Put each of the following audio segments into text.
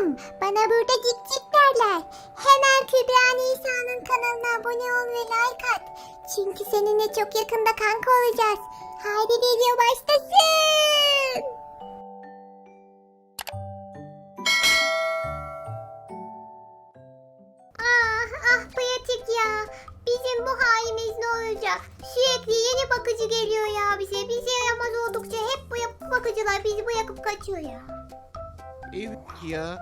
selam. Bana burada cik cik derler. Hemen Kübra Nisa'nın kanalına abone ol ve like at. Çünkü seninle çok yakında kanka olacağız. Haydi video başlasın. Ah ah pratik ya. Bizim bu halimiz ne olacak? Sürekli yeni bakıcı geliyor ya bize. Biz yaramaz oldukça hep bu bakıcılar bizi bırakıp kaçıyor ya. Evet ya.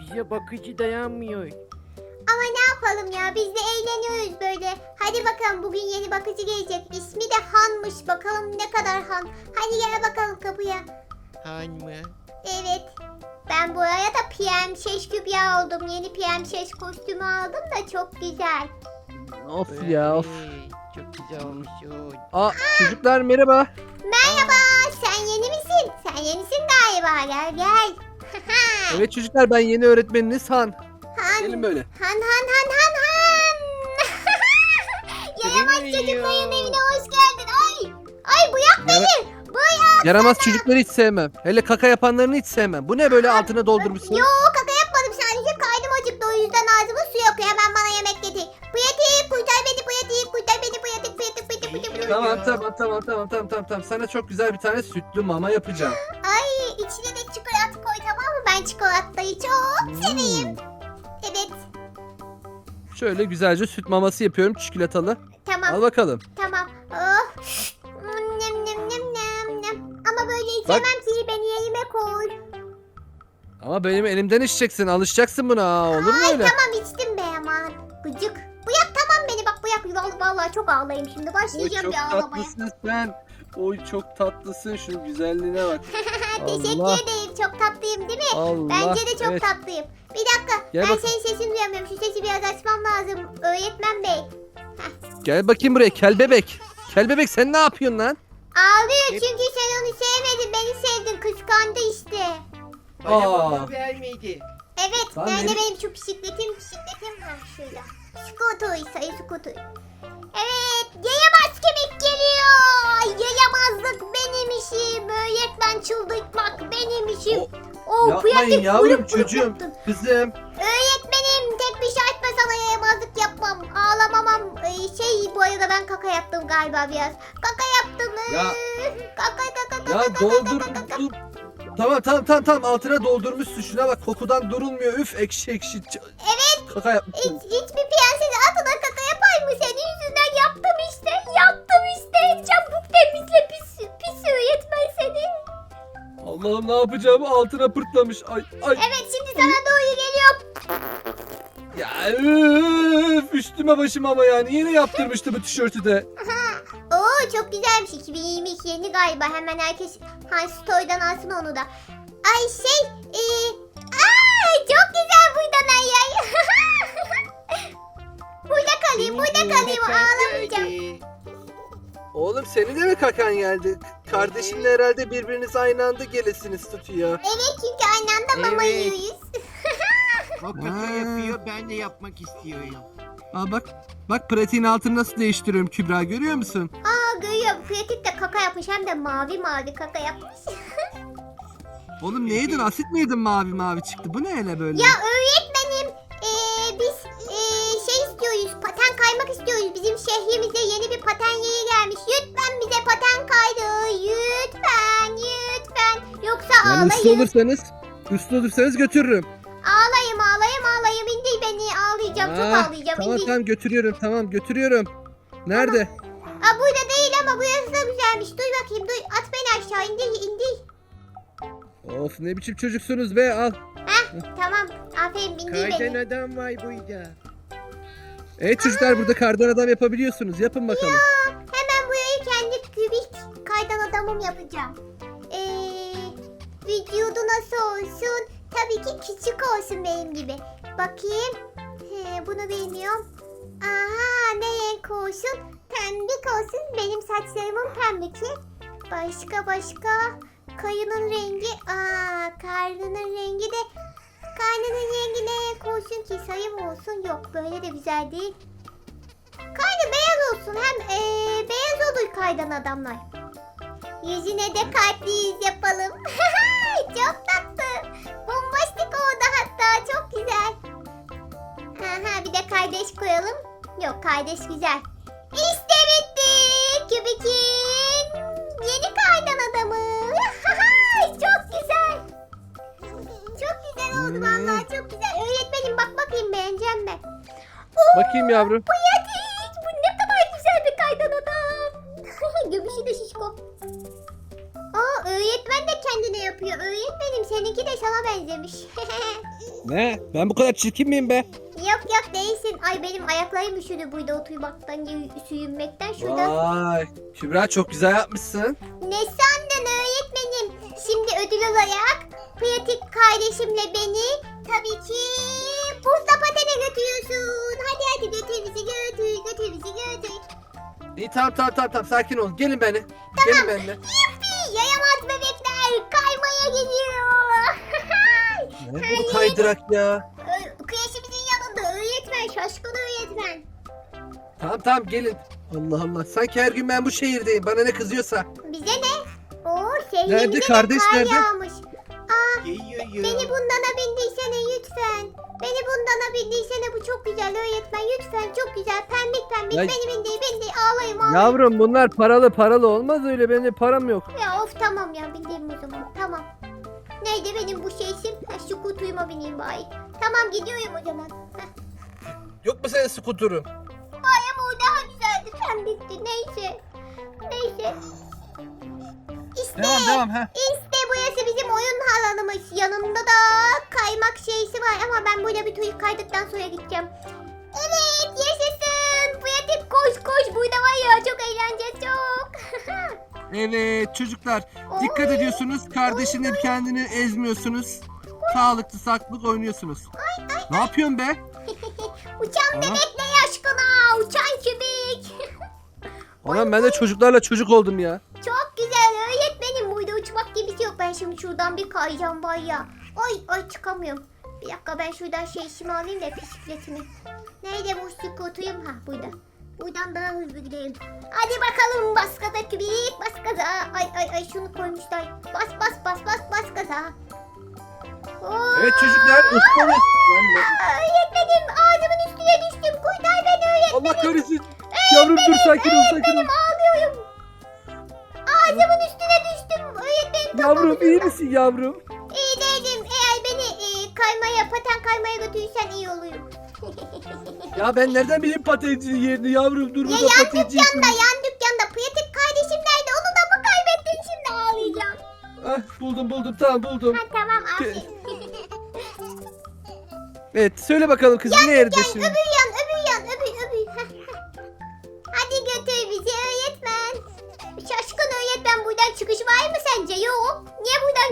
Bize bakıcı dayanmıyor. Ama ne yapalım ya biz de eğleniyoruz böyle. Hadi bakalım bugün yeni bakıcı gelecek. İsmi de Han'mış. Bakalım ne kadar Han. Hadi gel bakalım kapıya. Han mı? Evet. Ben buraya da PM Şeş Kübra oldum. Yeni PM Şeş kostümü aldım da çok güzel. Of ya of. Çok güzel olmuşsun. Aa çocuklar merhaba. Merhaba. Sen yeni misin? Sen yenisin galiba. Gel gel. Evet çocuklar ben yeni öğretmeniniz Han. Han. Gelin böyle. Han han han han han. Yaramaz Seviniyor. çocukların evine hoş geldin. Ay. Ay bu yak Yara- beni. Bu yak. Yaramaz çocukları hiç sevmem. Hele kaka yapanlarını hiç sevmem. Bu ne böyle altına doldurmuşsun? Yo kaka yapmadım sadece karnım acıktı o yüzden ağzıma su yakıyor hemen bana yemek getir. Pratik kurtar beni pratik kurtar beni pratik pratik pratik pratik pratik. Tamam tamam tamam tamam tamam tamam tamam. Sana çok güzel bir tane sütlü mama yapacağım. Ay ben çikolatayı çok seveyim. Hmm. Evet Şöyle güzelce süt maması yapıyorum çikolatalı. tamam Al bakalım. tamam. Oh. Nem nem nem nem nem. Ama böyle içemem ki beni yerime koy. Ama benim elimden içeceksin. Alışacaksın buna. Aa, Olur mu Ay öyle? tamam içtim be aman. Gıcık. Bu yak tamam beni bak bu yak Vallahi- vallahi çok ağlayayım şimdi başlayacağım bir ağlamaya. tatlısın sen. Oy çok tatlısın. Şu güzelliğine bak. Teşekkür Allah. ederim çok tatlıyım değil mi? Allah. Bence de çok evet. tatlıyım. Bir dakika Gel ben bak- senin sesini duyamıyorum. Şu sesi biraz açmam lazım. Öğretmen bey. Gel bakayım buraya kel bebek. Kel bebek sen ne yapıyorsun lan? Ağlıyor çünkü sen onu sevmedin. Beni sevdin. Kıskandı işte. Bana Aa. mama vermedi. Evet. Lan nerede benim- benim şu bisikletim? Bisikletim var şurada. Skuter. Sayı skuter. Yapmayın pratik yavrum kuyruk çocuğum. yaptın. Kızım. Öğretmenim tek bir şartla sana yayamazlık yapmam. Ağlamamam. Ee, şey bu arada ben kaka yaptım galiba biraz. Kaka yaptım. Ya. Kaka kaka kaka Ya kaka doldur. kaka kaka. dur. Tamam tamam tamam tamam altına doldurmuşsun şuna bak kokudan durulmuyor üf ekşi ekşi. Evet. Kaka yapmışsın. Hiç, hiçbir Allah'ım ne yapacağım altına pırtlamış. Ay ay. Evet şimdi sana doğru geliyor. Ya üf, üstüme başım ama ya. Niye ne yaptırmıştı bu tişörtü de? Oo çok güzelmiş. 2022 yeni galiba. Hemen herkes Hans Toy'dan alsın onu da. Ay şey. Ee, aa, çok güzel burada ben ya. burada kalayım, burada kalayım. Ağlamayacağım. Oğlum senin de mi kakan geldi? Kardeşinle herhalde birbiriniz aynı anda gelesiniz tutuyor. Evet çünkü aynı anda mama Evet. yiyoruz. O kaka Ha. yapıyor ben de yapmak istiyorum. Aa bak. Bak pratiğin altını nasıl değiştiriyorum Kübra görüyor musun? Aa görüyorum. Pratik de kaka yapmış. Hem de mavi mavi kaka yapmış. Oğlum ne yedin? Asit mi yedin mavi mavi çıktı? Bu ne hele böyle? ya öğretmenim. ee, biz istiyoruz. Paten kaymak istiyoruz. Bizim şehrimize yeni bir paten yeri gelmiş. Lütfen bize paten kaydı. Lütfen. Lütfen. Yoksa Yani ağlayayım. olursanız, uslu olursanız götürürüm. Ağlayayım ağlayayım ağlayayım. İndir beni. Ağlayacağım. Çok Aa, ağlayacağım. Tamam İndir. tamam götürüyorum tamam götürüyorum. Nerede? Aa, burada değil ama burası da güzelmiş. Duy bakayım duy. At beni aşağı. indir indir. Of ne biçim çocuksunuz be al. Heh tamam. Aferin bindir beni. Kaydan adam var burada. Evet çocuklar burada kardan adam yapabiliyorsunuz. Yapın bakalım. Hemen burayı kendi kübik kaydan adamım yapacağım. Eee vücudu nasıl olsun? Tabii ki küçük olsun benim gibi. Bakayım. He, bunu bilmiyorum. Aha ne renk olsun? Pembik olsun. Benim saçlarımın pembiki. Başka başka. Kayının rengi. Aa karnının rengi de. Kaynanın rengine koysun ki sayım olsun. Yok böyle de güzel değil. Kayna beyaz olsun. Hem ee, beyaz olur kaydan adamlar. Yüzüne de kalpli yüz yapalım. Çok tatlı. Bombastik oldu hatta. Çok güzel. Aha, bir de kardeş koyalım. Yok kardeş güzel. İşte Bakayım yavrum. Bu Yetiş. Bu ne kadar güzel bir kaydan adam. Göbüşü de şişko. Aa öğretmen de kendine yapıyor. Öğretmenim seninki de sana benzemiş. Ne? Ben bu kadar çirkin miyim be? yok yok değilsin. Ay benim ayaklarım üşüdü burada oturmaktan, suyunmaktan. Şurada. Vay. Kübra çok güzel yapmışsın. Ne sandın öğretmenim? Şimdi ödül olarak pratik kardeşimle beni tabii ki buzda patene götürüyorsun. Hadi hadi götür bizi götür götür bizi götür. İyi tamam tamam tamam tamam sakin ol. Gelin beni. Gelin benimle. Yuppi yayamaz bebekler kaymaya geliyor. Ne bu kaydırak ya? Ö- Kreşimizin yanında öğretmen şaşkın öğretmen. Tamam tamam gelin. Allah Allah. Sanki her gün ben bu şehirdeyim. Bana ne kızıyorsa. Bize ne? Oo şehrimize Nerede de kardeş, kar nerede? yağmış. Aa Geliyor. beni bundana bindirsene lütfen. Beni bundana bindirsene bu çok güzel öğretmen lütfen çok güzel pembik pembik Ya- beni bindir bindir ağlayayım ağlayayım. Yavrum bunlar paralı paralı olmaz öyle. Benim de param yok. Ya of tamam ya bindireyim o zaman tamam. Neydi benim bu şeysim? Ha, şu kutuyuma bineyim bari. Tamam gidiyorum o zaman. Heh. Yok mu senin skuturun? Ay ama o daha güzeldi pembikti neyse. Neyse. İşte. Devam devam ha. İşte burası bizim oyun alanımız. Yanında da kaymak şeysi var ama ben burada bir tur kaydıktan sonra gideceğim. Evet yaşasın. Pratik koş koş burada var ya çok eğlenceli çok. Evet çocuklar Oy. dikkat ediyorsunuz. Kardeşinin kendini ezmiyorsunuz. Sağlıklı saklık oynuyorsunuz. Ne yapıyorsun be? Uçan Aa. bebekle aşkına uçan kübik. Anam ben de çocuklarla çocuk oldum ya. çok güzel öğretmenim burada uçmak gibisi yok. Şuradan bir kayacağım var ya. Ay ay çıkamıyorum. Bir dakika ben şuradan şeysimi alayım da bisikletimi. Nerede bu skutuyum? Ha burada. Buradan daha hızlı gidelim. Hadi bakalım bas gaza kübik bas gaza. Ay ay ay şunu koymuşlar. Bas bas bas bas bas gaza. Oo. Evet çocuklar ustamız. Misin yavrum? İyi değilim. Eğer beni e, kaymaya, paten kaymaya götürürsen iyi olurum. Ya ben nereden bileyim patencinin yerini yavrum dur ya burada yan patenci. dükkanda, yan dükkanda. Pratik kardeşim nerede? Onu da mı kaybettin şimdi ağlayacağım. Ah buldum buldum tamam buldum. Ha tamam aferin. Evet söyle bakalım kızım ne yerde yan, şimdi? öbür yan, öbür yan, öbür, öbür. Hadi götür bizi öğretmen. Şaşkın öğretmen buradan çıkış var mı sence? Yok.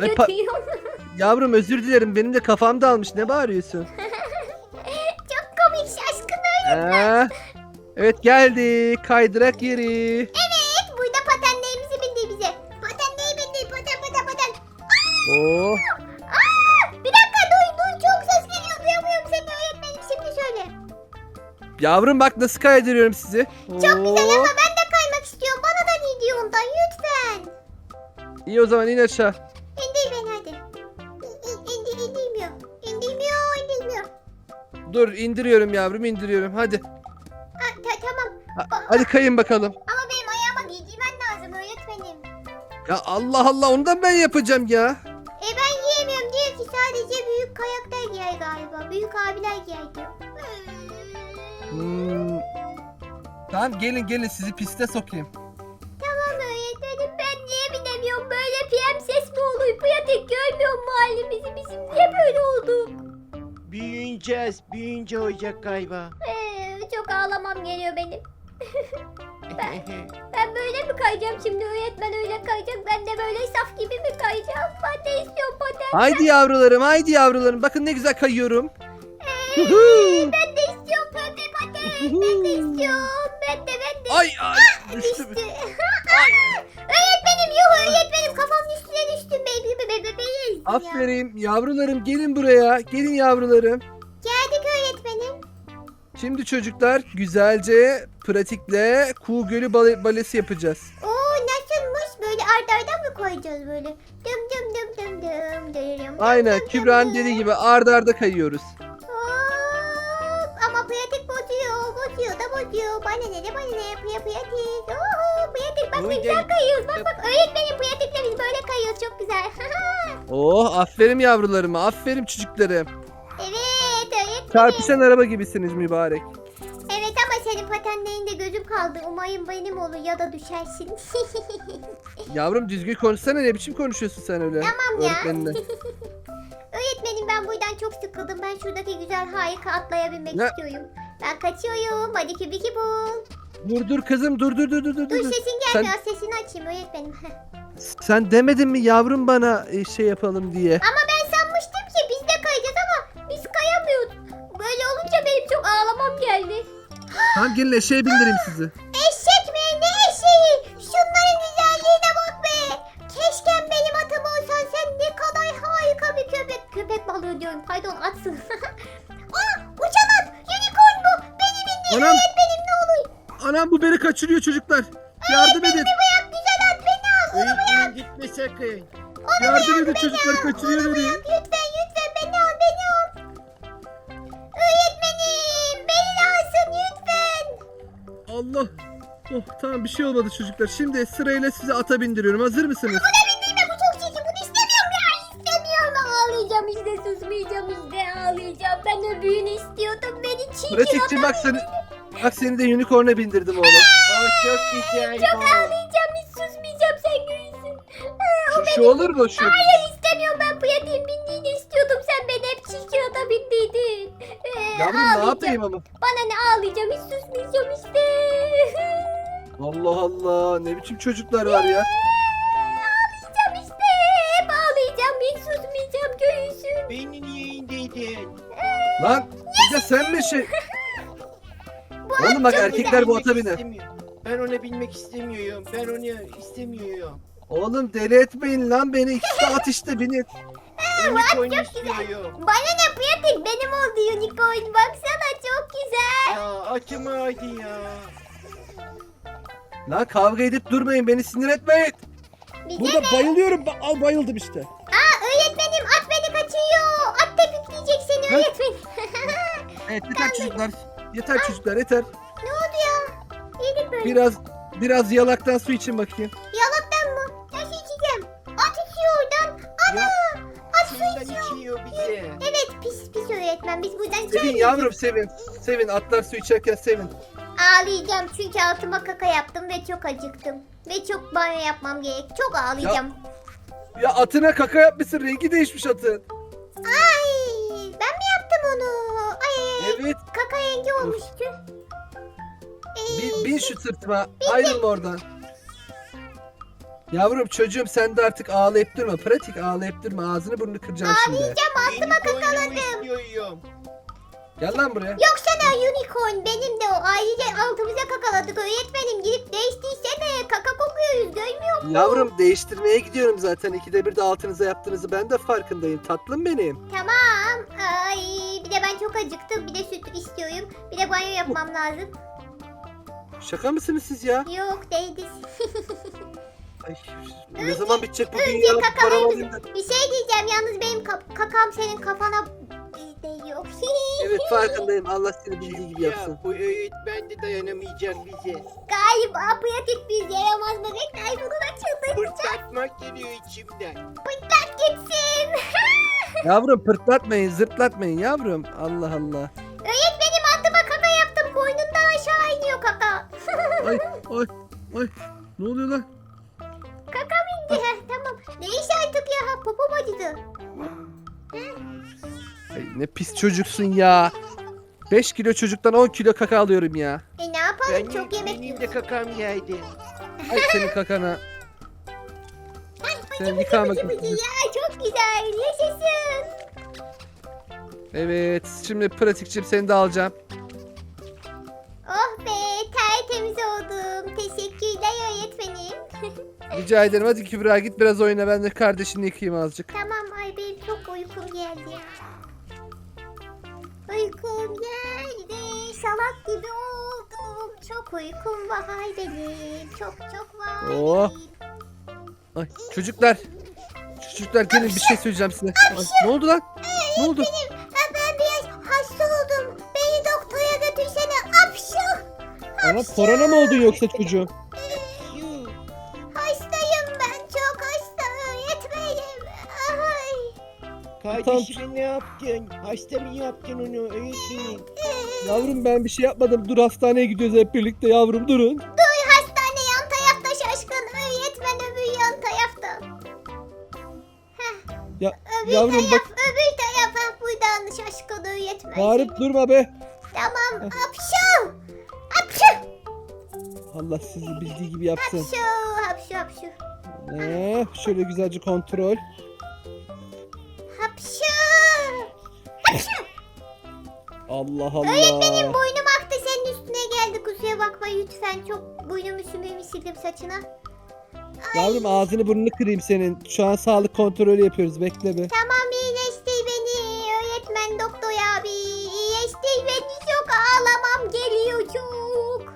Ay, götürüyorsun? Yavrum özür dilerim benim de kafam dağılmış ne bağırıyorsun? Çok komik şaşkın öğretmen. Ha? Evet geldi kaydırak yeri. Evet burada patenlerimizi bindi bize. Patenleri bindi paten paten paten. Oo. Aa, bir dakika duy duy çok ses geliyor duyamıyorum seni öğretmenim şimdi söyle. Yavrum bak nasıl kaydırıyorum sizi. Çok güzel Oo. ama ben de kaymak istiyorum bana da videondan lütfen. İyi o zaman in aşağı. Dur indiriyorum yavrum indiriyorum hadi. Ha, ta- tamam Ha- hadi kayın bakalım. ama benim ayağıma giydirmen lazım öğretmenim. Ya Allah Allah onu da ben yapacağım ya. E ben giyemiyorum diyor ki sadece büyük kayaklar giyer galiba. Büyük abiler giyer diyor. Hmm. Tamam gelin gelin sizi piste sokayım. Büyüyeceğiz. Büyüyünce olacak galiba. Ee, çok ağlamam geliyor benim. Ben böyle mi kayacağım şimdi öğretmen öyle kayacak ben de böyle saf gibi mi kayacağım? Ben de istiyorum paten. Haydi yavrularım haydi yavrularım bakın ne güzel kayıyorum. Ee, ben de istiyorum pembe paten. Ben de istiyorum. Ben de ben de. Ay ay düştüm. Düştü. öğretmenim yok öğretmenim kafamın üstüne düştüm. Baby baby baby. Aferin yavrularım gelin buraya. Gelin yavrularım. Şimdi çocuklar güzelce pratikle Kuğu Gölü bale- balesi yapacağız. Oo nasılmış? Böyle arda arda mı koyacağız böyle? Dım dım dım dım dım dım. Aynen Kübra'nın dediği gibi arda arda kayıyoruz. Hop. Ama pratik bozuyor. Bana ne de bana ne yapıyor pratik. Oho pratik bak ne güzel kayıyoruz. Bak bak öğretmenim pratikle biz böyle kayıyoruz çok güzel. Oh aferin yavrularıma aferin çocuklarım. Çarpışan araba gibisiniz mübarek. Evet ama senin patenlerinde gözüm kaldı. Umarım benim olur ya da düşersin. Yavrum düzgün konuşsana ne biçim konuşuyorsun sen öyle? Tamam ya. Öğretmenine. Öğretmenim ben buradan çok sıkıldım. Ben şuradaki güzel harika atlayabilmek Ne? istiyorum. Ben kaçıyorum. Hadi kübiki bul. Dur dur kızım dur dur dur dur dur. Dur dur. sesin Sen, gelmiyor. Sesini açayım öğretmenim. sen demedin mi yavrum bana e, şey yapalım diye? ama ağlamam geldi. Tamam gelin eşeğe bindireyim sizi. Eşek mi? Ne eşeği? Şunların güzelliğine bak be. Keşke benim atım olsan sen ne kadar harika bir köpek. Köpek balığı diyorum pardon atsın. Aa uçan at. Unicorn bu. Beni bindir Anam. öğretmenim ne olur. Anam bu beni kaçırıyor çocuklar. Yardım edin. Bırak güzel at beni al. Öğretmenim gitme sakın. Yardım edin çocuklar kaçırıyor beni. Tamam bir şey olmadı çocuklar. Şimdi sırayla sizi ata bindiriyorum. Hazır mısınız? Buna bindirme bu çok çirkin bunu istemiyorum ya istemiyorum. Ağlayacağım işte susmayacağım işte ağlayacağım. Ben öbürünü istiyordum beni çirkin Pratikçi bak seni Bak seni de unicorn'a bindirdim oğlum. Aa, çok güzel Çok bu. ağlayacağım hiç susmayacağım sen görürsün. Aa, o Şu, şu olur mu şu? Hayır istemiyorum ben Pratik'in bindiğini istiyordum. Sen beni hep çirkin ata bindirdin. Ee, Yavrum ne ağlayacağım. yapayım ama? Bana ne ağlayacağım hiç susmayacağım işte. Allah Allah ne biçim çocuklar var ya. ağlayacağım işte. Hep ağlayacağım hiç susmayacağım göğüsüm. Beni niye indirdin? Lan bir de sen mi şey? Bu Oğlum bak erkekler bu ata biner. istemiyorum. Ben ona binmek istemiyorum. Ben onu istemiyorum. Oğlum deli etmeyin lan beni. İkisi de at işte binin. Unicorn istiyorum. Bana ne pratik benim oldu unicorn baksana çok güzel. Ya atım ağrıdı ya. Lan kavga edip durmayın beni sinir etmeyin. Bize Burada ne? bayılıyorum. Ba- Al bayıldım işte. Aa öğretmenim at beni kaçıyor. At tepikleyecek seni Ha? öğretmenim. Evet yeter çocuklar. Yeter çocuklar yeter. ne oldu ya? Yedik böyle. Biraz biraz yalaktan su için bakayım. Yalaktan mı? Nasıl içeceğim? At içiyor oradan. Ana. Ya, At su içiyor. içiyor bize. Evet pis pis öğretmen biz buradan Sevin yavrum sevin. Sevin atlar su içerken sevin. Ağlayacağım çünkü altıma kaka yaptım ve çok acıktım. Ve çok banyo yapmam gerek. Çok ağlayacağım. Ya atına kaka yapmışsın rengi değişmiş atın. Ay ben mi yaptım onu? Ay ay ay. Evet Kaka rengi olmuştu. Ee, bin, bin şu sırtıma ayrılma oradan. Yavrum çocuğum sen de artık ağlayıp durma. Pratik ağlayıp durma. Ağzını burnunu kıracağım şimdi. Ağlayacağım altıma kakaladım. Gel lan buraya. Yok sana unicorn benim de o. Ayrıca altımıza kakaladık öğretmenim. Gidip değiştirsene. Kaka kokuyoruz görmüyor musun? Yavrum değiştirmeye gidiyorum zaten. İkide bir de altınıza yaptığınızı ben de farkındayım. Tatlım benim. Tamam. Ay bir de ben çok acıktım. Bir de süt istiyorum. Bir de banyo yapmam lazım. Şaka mısınız siz ya? Yok değdi. Ay, ne zaman bitecek bu önce dünya? kakalayı Para biz- alayım da- Bir şey diyeceğim yalnız benim kap- kakam senin kafana. Evet farkındayım. Allah seni bildiği gibi yapsın. Ya bu öğretmen de dayanamayacak bize. Galiba pratik biz yaramaz bebekler bunu da çıldıracak. Fırtatmak geliyor içimden. Pıtlat gitsin. Yavrum pırtlatmayın, zırtlatmayın yavrum. Allah Allah. Öğretmenim altıma kaka yaptım. Boynundan aşağı iniyor kaka. Ay ay ay. Ne oluyor lan? Kakam indi. Heh, tamam. Değiş artık ya. Popom acıdı. Ay, ne pis çocuksun ya. 5 kilo çocuktan 10 kilo kaka alıyorum ya. E ne yapalım? Ben çok yemek benim yiyoruz. de kakam geldi. Ay senin kakana. Sen Bıcı yıkama bıcı ya çok güzel. Yaşasın. Evet şimdi pratikçim seni de alacağım. Oh be tertemiz oldum. Teşekkürler öğretmenim. Rica ederim hadi Kübra git biraz oyna ben de kardeşini yıkayayım azıcık. tamam Çok uykum var benim. Çok çok var. Oh. benim. Ay çocuklar. Çocuklar gelin bir şey söyleyeceğim size. Ay, ne oldu lan? Ne oldu? Benim, ben biraz hasta oldum. Beni doktora götürsene. Apşu. Tamam korona mı oldun yoksa çocuğum? Yuh. Hastayım ben çok hasta öğretmenim. Ay. Kardeşime ne yaptın? Hasta mı yaptın onu öğretmenim? Yavrum ben bir şey yapmadım. Dur hastaneye gidiyoruz hep birlikte yavrum durun. Dur hastane yan tarafta şaşkın öğretmen öbür yan tarafta. Heh, Ya öbür yavrum taraf bak öbür taraf buradan şaşkın öğretmen. bağırıp durma be. Tamam hapşu. Hapşu. Allah sizi bildiği gibi yapsın. Hapşu hapşu hapşu. Ee, şöyle güzelce kontrol. Allah Öğretmenim Allah. boynum aktı senin üstüne geldi kusura bakma lütfen çok boynumu sümüğümü sildim saçına. Yavrum ağzını burnunu kırayım senin. Şu an sağlık kontrolü yapıyoruz. Bekle be. Tamam iyileştir beni öğretmen doktor abi iyileştir beni çok ağlamam geliyor çok.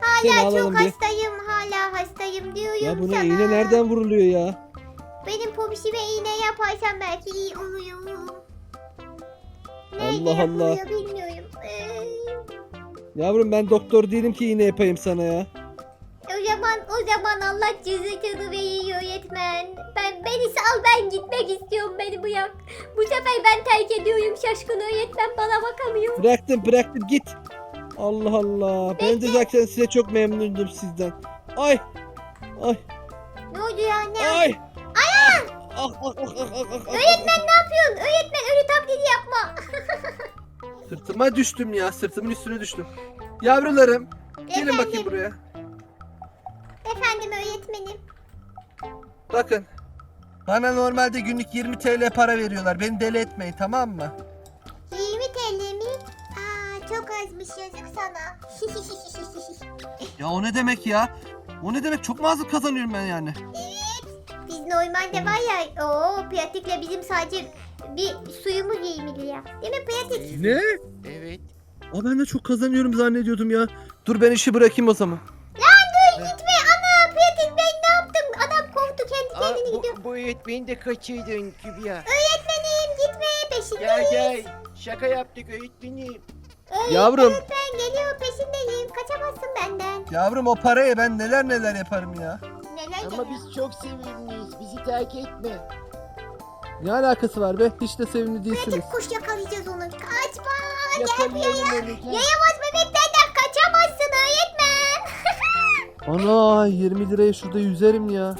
Hala çok bir. hastayım hala hastayım diyorum Ya buna sana. iğne nereden vuruluyor ya? Benim popişime iğne yaparsam belki iyi oluyor. Nerede Allah Allah. yapılıyor bilmiyorum. Ee, Yavrum ben doktor değilim ki iğne yapayım sana ya. o zaman o zaman Allah cızıtını veriyor öğretmen. Ben beni sal ben gitmek istiyorum beni bırak. Bu sefer ben terk ediyorum şaşkın öğretmen bana bakamıyor. Bıraktım bıraktım git. Allah Allah. Ben de zaten size çok memnundum sizden. Ay. Ay. Ne oldu ya ne? Ay. Öğretmen ne yapıyorsun? Öğretmen ölü taklidi yapma. Sırtıma düştüm ya. Sırtımın üstüne düştüm. Yavrularım. Gelin Efendim? bakayım buraya. Efendim öğretmenim. Bakın. Bana normalde günlük 20 TL para veriyorlar. Beni deli etmeyin tamam mı? 20 TL mi? Aa çok azmış yazık sana. Ya o ne demek ya? O ne demek? Çok mu az kazanıyorum ben yani? Biz normalde var ya o pratikle bizim sadece bir suyumuz 20 lira. Değil mi pratik? Ne? Evet. Aa ben de çok kazanıyorum zannediyordum ya. Dur ben işi bırakayım o zaman. Lan dur gitme ana pratik ben ne yaptım? Adam kovdu kendi Aa, kendini gidiyor. bu, bu öğretmeni de kaçırdın Kübra. Öğretmenim gitme Gel peşindeyiz. gel. Şaka yaptık öğretmenim. Öğretmen Yavrum. ben geliyor peşindeyim. Kaçamazsın benden. Yavrum o paraya ben neler neler yaparım ya. Neler Ama biz çok sevimliyiz. Bizi terk etme. Ne alakası var be? Hiç de sevimli değilsiniz. Pratik kuş yakalayacağız onu. Kaçma. Yakalayalım onu. gel. Yayamaz bebeklerden kaçamazsın öğretmen. Ana 20 liraya şurada yüzerim ya.